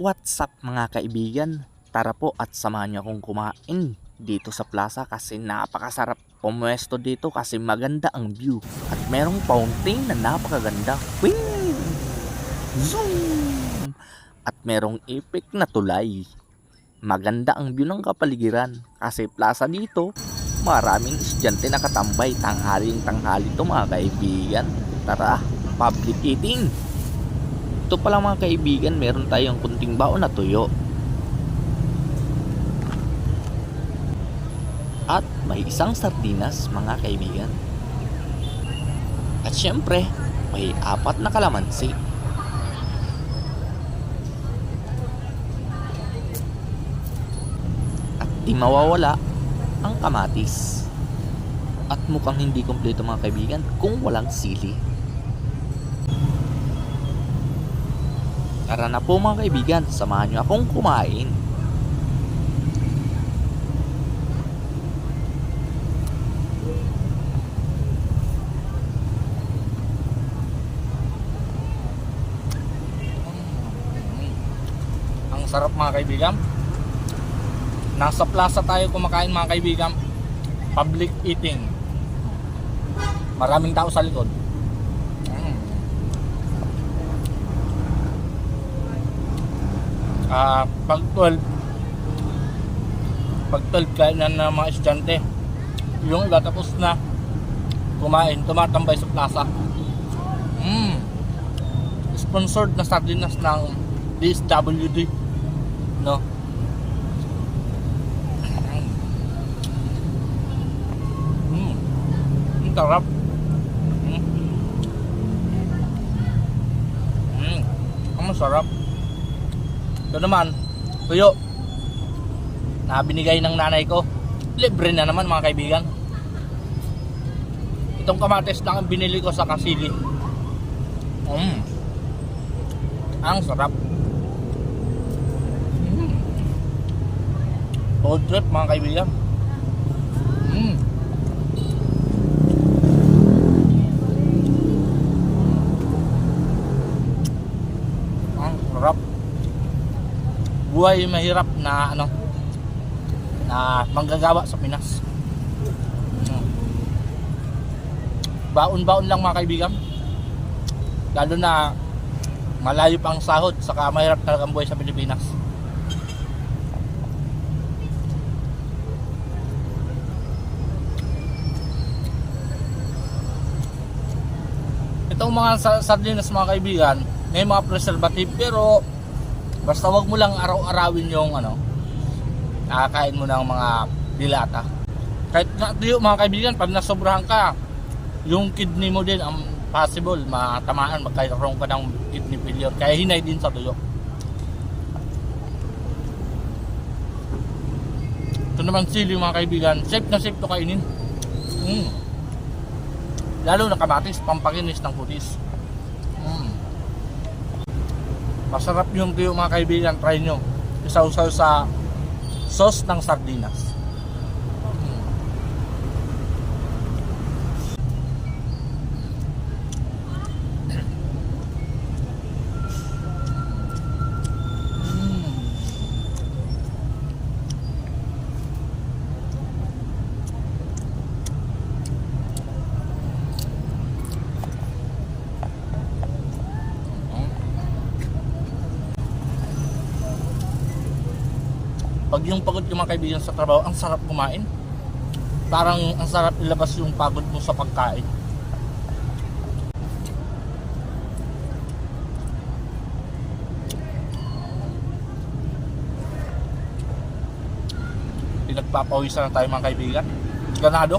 What's up mga kaibigan? Tara po at samahan niyo akong kumain dito sa plaza kasi napakasarap pumwesto dito kasi maganda ang view at merong fountain na napakaganda. Wing! Zoom! At merong epic na tulay. Maganda ang view ng kapaligiran kasi plaza dito maraming estudyante na katambay tanghaling tanghali to mga kaibigan. Tara, public eating! Ito pala mga kaibigan, meron tayong kunting baon na tuyo. At may isang sardinas mga kaibigan. At syempre, may apat na kalamansi. At di mawawala ang kamatis. At mukhang hindi kompleto mga kaibigan kung walang sili. Tara na po mga kaibigan, samahan nyo akong kumain. Ang sarap mga kaibigan. Nasa plaza tayo kumakain mga kaibigan. Public eating. Maraming tao sa likod. Mm. Ah, pag 12 pag 12 kainan ng mga estudyante yung iba tapos na kumain, tumatambay sa plaza. Mm. Sponsored na sardinas ng DSWD. No? Mm. Ang sarap. Mm. Mm. Ang. Ito naman, tuyo. Na binigay ng nanay ko. Libre na naman mga kaibigan. Itong kamates lang ang binili ko sa kasili. Mm. Ang sarap. Mm. Road trip mga kaibigan. Mm. Ang sarap. Buhay mahirap na ano na manggagawa sa Pinas. Mm. Baon-baon lang mga kaibigan. Lalo na malayo pa ang sahod saka mahirap talaga ang buhay sa Pilipinas. Itong mga sa- sardinas mga kaibigan, may mga preservative pero basta wag mo lang araw-arawin yung ano, nakakain mo ng mga dilata. Kahit na tuyo mga kaibigan, pag nasobrahan ka, yung kidney mo din ang possible matamaan magkakaroon ka ng kidney failure kaya hinay din sa tuyo ito naman sili mga kaibigan safe na safe to kainin mm. lalo na kamatis pampakinis ng kutis mm. Masarap yung tuyo mga kaibigan. Try nyo. Isaw-saw sa sauce ng sardinas pag yung pagod yung mga kaibigan sa trabaho, ang sarap kumain. Parang ang sarap ilabas yung pagod mo sa pagkain. Pinagpapawisan na tayo mga kaibigan. Ganado?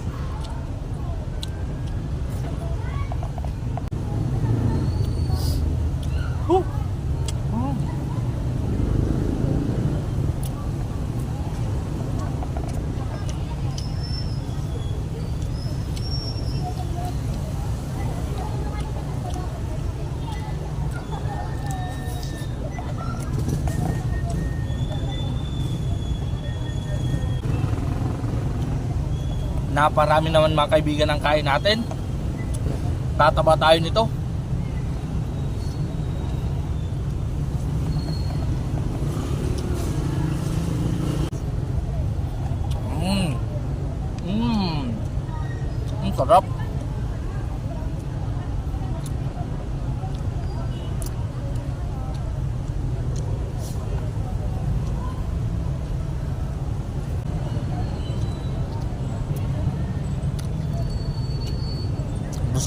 naparami naman mga kaibigan ang kain natin tataba tayo nito mm. Mm. ang sarap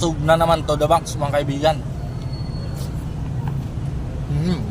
busog na naman to the max mga kaibigan. Mm.